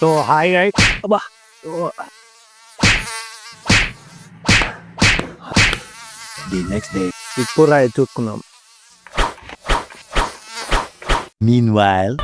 So hi guys. అబ్బా. The next day. ఇప్పుడు రాయి చూసుకుందాం. Meanwhile,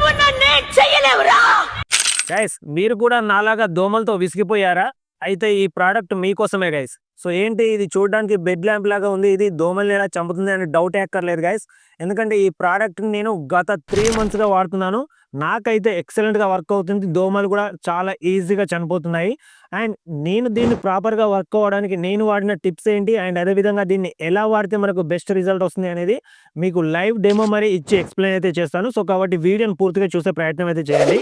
గైస్ మీరు కూడా నాలాగా దోమలతో విసిగిపోయారా? అయితే ఈ ప్రోడక్ట్ మీకోసమే గైస్ సో ఏంటి ఇది చూడడానికి బెడ్ ల్యాంప్ లాగా ఉంది ఇది దోమల్ని ఎలా చంపుతుంది అని డౌట్ ఎక్కర్లేదు గైస్ ఎందుకంటే ఈ ప్రోడక్ట్ నేను గత త్రీ మంత్స్గా వాడుతున్నాను. నాకైతే ఎక్సలెంట్గా వర్క్ అవుతుంది. దోమలు కూడా చాలా ఈజీగా చనిపోతున్నాయి. అండ్ నేను దీన్ని ప్రాపర్గా వర్క్ అవ్వడానికి నేను వాడిన టిప్స్ ఏంటి? అండ్ అదేవిధంగా దీన్ని ఎలా వాడితే మనకు బెస్ట్ రిజల్ట్ వస్తుంది అనేది మీకు లైవ్ డెమో మరి ఇచ్చి ఎక్స్ప్లెయిన్ అయితే చేస్తాను. సో కాబట్టి వీడియోని పూర్తిగా చూసే ప్రయత్నం అయితే చేయండి.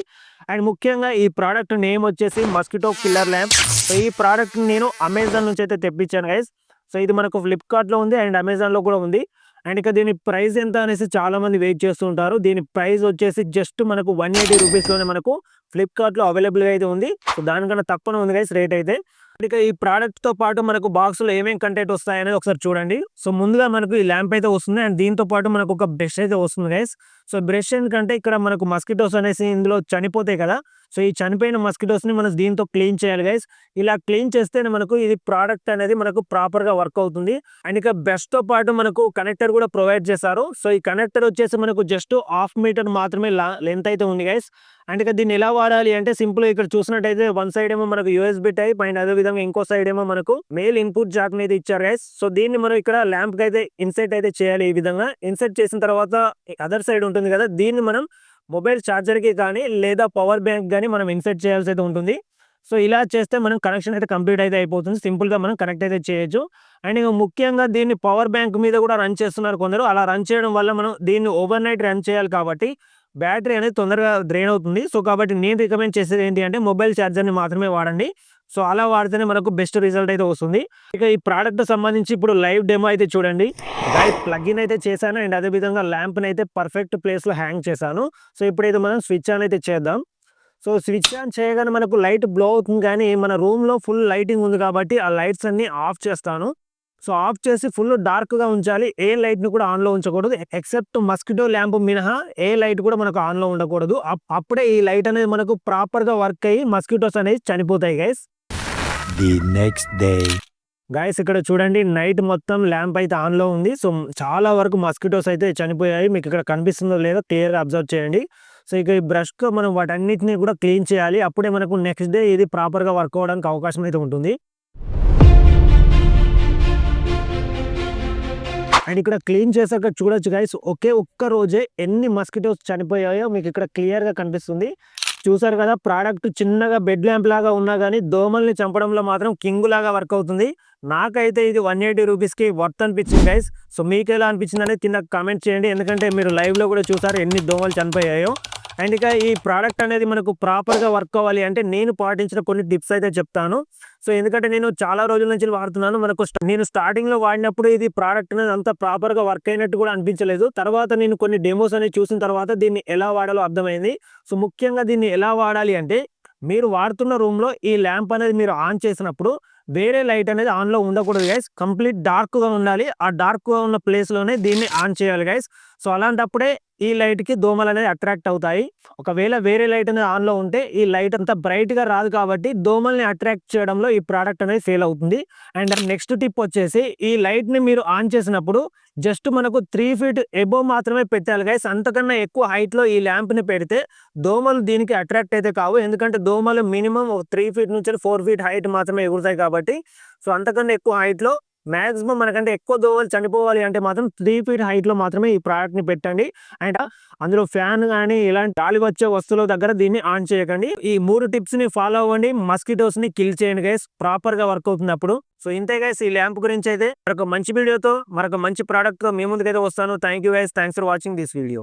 అండ్ ముఖ్యంగా ఈ ప్రోడక్ట్ నేమ్ వచ్చేసి మస్కిటో కిల్లర్ ల్యాంప్ సో ఈ ప్రోడక్ట్ నేను అమెజాన్ నుంచి అయితే తెప్పించాను గైస్ సో ఇది మనకు ఫ్లిప్కార్ట్లో ఉంది అండ్ అమెజాన్లో కూడా ఉంది. అండ్ ఇక దీని ప్రైస్ ఎంత అనేసి చాలా మంది వెయిట్ చేస్తుంటారు దీని ప్రైస్ వచ్చేసి జస్ట్ మనకు వన్ ఎయిటీ రూపీస్లోనే మనకు ఫ్లిప్కార్ట్లో అవైలబుల్గా అయితే ఉంది. సో దానికన్నా తక్కువనే ఉంది గైస్ రేట్ అయితే. ఇక ఈ ప్రోడక్ట్తో పాటు మనకు బాక్స్లో ఏమేమి కంటెంట్ వస్తాయి అనేది ఒకసారి చూడండి. సో ముందుగా మనకు ఈ ల్యాంప్ అయితే వస్తుంది. అండ్ దీంతో పాటు మనకు ఒక బ్రష్ అయితే వస్తుంది గైస్ సో బ్రష్ ఎందుకంటే ఇక్కడ మనకు మస్కిటోస్ అనేసి ఇందులో చనిపోతాయి కదా. సో ఈ చనిపోయిన మస్కిటోస్ని మనం దీంతో క్లీన్ చేయాలి గైస్ ఇలా క్లీన్ చేస్తేనే మనకు ఇది ప్రోడక్ట్ అనేది మనకు ప్రాపర్గా వర్క్ అవుతుంది. అండ్ ఇక బ్రష్తో పాటు మనకు కనెక్టర్ కూడా ప్రొవైడ్ చేశారు. సో ఈ కనెక్టర్ వచ్చేసి మనకు జస్ట్ హాఫ్ మీటర్ మాత్రమే లెంత్ అయితే ఉంది గైస్ అండ్ ఇక దీన్ని ఎలా వాడాలి అంటే సింపుల్ ఇక్కడ చూసినట్టయితే వన్ సైడ్ ఏమో మనకు యూఎస్బి టైప్ అండ్ అదే విధంగా ఇంకో సైడ్ ఏమో మనకు మెయిల్ ఇన్పుట్ జాక్ అయితే ఇచ్చారు గైస్ సో దీన్ని మనం ఇక్కడ ల్యాంప్ అయితే ఇన్సెట్ అయితే చేయాలి ఈ విధంగా. ఇన్సెట్ చేసిన తర్వాత అదర్ సైడ్ ఉంటుంది కదా దీన్ని మనం మొబైల్ ఛార్జర్కి కానీ లేదా పవర్ బ్యాంక్ కానీ మనం ఇన్సెట్ చేయాల్సి అయితే ఉంటుంది. సో ఇలా చేస్తే మనం కనెక్షన్ అయితే కంప్లీట్ అయితే అయిపోతుంది. సింపుల్గా మనం కనెక్ట్ అయితే చేయొచ్చు. అండ్ ఇక ముఖ్యంగా దీన్ని పవర్ బ్యాంక్ మీద కూడా రన్ చేస్తున్నారు కొందరు. అలా రన్ చేయడం వల్ల మనం దీన్ని ఓవర్ నైట్ రన్ చేయాలి కాబట్టి బ్యాటరీ అనేది తొందరగా డ్రైన్ అవుతుంది. సో కాబట్టి నేను రికమెండ్ చేసేది ఏంటి అంటే మొబైల్ ఛార్జర్ని మాత్రమే వాడండి. సో అలా వాడితేనే మనకు బెస్ట్ రిజల్ట్ అయితే వస్తుంది. ఇక ఈ ప్రోడక్ట్ సంబంధించి ఇప్పుడు లైవ్ డెమో అయితే చూడండి. లైవ్ ప్లగ్ఇన్ అయితే చేశాను. అండ్ అదే విధంగా ల్యాంప్ని అయితే పర్ఫెక్ట్ ప్లేస్లో హ్యాంగ్ చేశాను. సో ఇప్పుడైతే మనం స్విచ్ ఆన్ అయితే చేద్దాం. సో స్విచ్ ఆన్ చేయగానే మనకు లైట్ బ్లో అవుతుంది. కానీ మన రూమ్లో ఫుల్ లైటింగ్ ఉంది కాబట్టి ఆ లైట్స్ అన్ని ఆఫ్ చేస్తాను. సో ఆఫ్ చేసి ఫుల్ డార్క్గా ఉంచాలి. ఏ లైట్ని కూడా ఆన్లో ఉంచకూడదు. ఎక్సెప్ట్ మస్కిటో ల్యాంప్ మినహా ఏ లైట్ కూడా మనకు ఆన్లో ఉండకూడదు. అప్- అప్పుడే ఈ లైట్ అనేది మనకు ప్రాపర్గా వర్క్ అయ్యి మస్కిటోస్ అనేది చనిపోతాయి guys. the next day. Guys ఇక్కడ చూడండి నైట్ మొత్తం ల్యాంప్ అయితే ఆన్లో ఉంది. సో చాలా వరకు మస్కిటోస్ అయితే చనిపోయాయి. మీకు ఇక్కడ కనిపిస్తుందో లేదో క్లియర్గా అబ్జర్వ్ చేయండి. సో ఇక ఈ బ్రష్తో మనం వాటన్నిటిని కూడా క్లీన్ చేయాలి. అప్పుడే మనకు నెక్స్ట్ డే ఇది ప్రాపర్గా వర్క్ అవ్వడానికి అవకాశం అయితే ఉంటుంది. అండ్ ఇక్కడ క్లీన్ చేశాక చూడొచ్చు గైస్ ఒకే ఒక్క రోజే ఎన్ని మస్కిటోస్ చనిపోయాయో మీకు ఇక్కడ క్లియర్గా కనిపిస్తుంది. చూసారు కదా ప్రోడక్ట్ చిన్నగా బెడ్ ల్యాంప్ లాగా ఉన్నా కానీ దోమల్ని చంపడంలో మాత్రం కింగ్ లాగా వర్క్ అవుతుంది. నాకైతే ఇది వన్ ఎయిటీ రూపీస్కి వర్త్ అనిపించింది గైస్ సో మీకు ఎలా అనిపించింది అనేది కింద కామెంట్ చేయండి. ఎందుకంటే మీరు లైవ్లో కూడా చూసారు ఎన్ని దోమలు చనిపోయాయో. అండ్ ఇక ఈ ప్రోడక్ట్ అనేది మనకు ప్రాపర్గా వర్క్ అవ్వాలి అంటే నేను పాటించిన కొన్ని టిప్స్ అయితే చెప్తాను. సో ఎందుకంటే నేను చాలా రోజుల నుంచి వాడుతున్నాను. మనకు నేను స్టార్టింగ్లో వాడినప్పుడు ఇది ప్రోడక్ట్ అనేది అంత ప్రాపర్గా వర్క్ అయినట్టు కూడా అనిపించలేదు. తర్వాత నేను కొన్ని డెమోస్ అనేవి చూసిన తర్వాత దీన్ని ఎలా వాడాలో అర్థమైంది. సో ముఖ్యంగా దీన్ని ఎలా వాడాలి అంటే మీరు వాడుతున్న రూమ్లో ఈ ల్యాంప్ అనేది మీరు ఆన్ చేసినప్పుడు వేరే లైట్ అనేది ఆన్లో ఉండకూడదు గైస్ కంప్లీట్ డార్క్గా ఉండాలి. ఆ డార్క్గా ఉన్న ప్లేస్లోనే దీన్ని ఆన్ చేయాలి గైస్ సో అలాంటప్పుడే ఈ లైట్కి దోమలు అనేది అట్రాక్ట్ అవుతాయి. ఒకవేళ వేరే లైట్ అనేది ఆన్లో ఉంటే ఈ లైట్ అంతా బ్రైట్గా రాదు కాబట్టి దోమల్ని అట్రాక్ట్ చేయడంలో ఈ ప్రోడక్ట్ అనేది ఫెయిల్ అవుతుంది. అండ్ నెక్స్ట్ టిప్ వచ్చేసి ఈ లైట్ని మీరు ఆన్ చేసినప్పుడు జస్ట్ మనకు త్రీ ఫీట్ ఎబో మాత్రమే పెట్టాలి గైస్. అంతకన్నా ఎక్కువ హైట్లో ఈ ల్యాంప్ని పెడితే దోమలు దీనికి అట్రాక్ట్ అయితే కావు. ఎందుకంటే దోమలు మినిమం ఒక త్రీ ఫీట్ నుంచి ఫోర్ ఫీట్ హైట్ మాత్రమే ఎగురుతాయి కాబట్టి. సో అంతకన్నా ఎక్కువ హైట్లో మాక్సిమం మనకంటే ఎక్కువ దోవలు చనిపోవాలి అంటే మాత్రం త్రీ ఫీట్ హైట్లో మాత్రమే ఈ ప్రోడక్ట్ని పెట్టండి. అండ్ అందులో ఫ్యాన్ కానీ ఇలాంటి గాలి వచ్చే వస్తువుల దగ్గర దీన్ని ఆన్ చేయకండి. ఈ మూడు టిప్స్ని ఫాలో అవ్వండి. మస్కిటోస్ని కిల్ చేయండి గైస్ ప్రాపర్గా వర్క్ అవుతున్నప్పుడు సో ఇంతే గైస్ ఈ ల్యాంప్ గురించి అయితే మరొక మంచి వీడియోతో మరొక మంచి ప్రోడక్ట్తో మీ ముందుకైతే వస్తాను. Thank you guys thanks for watching this video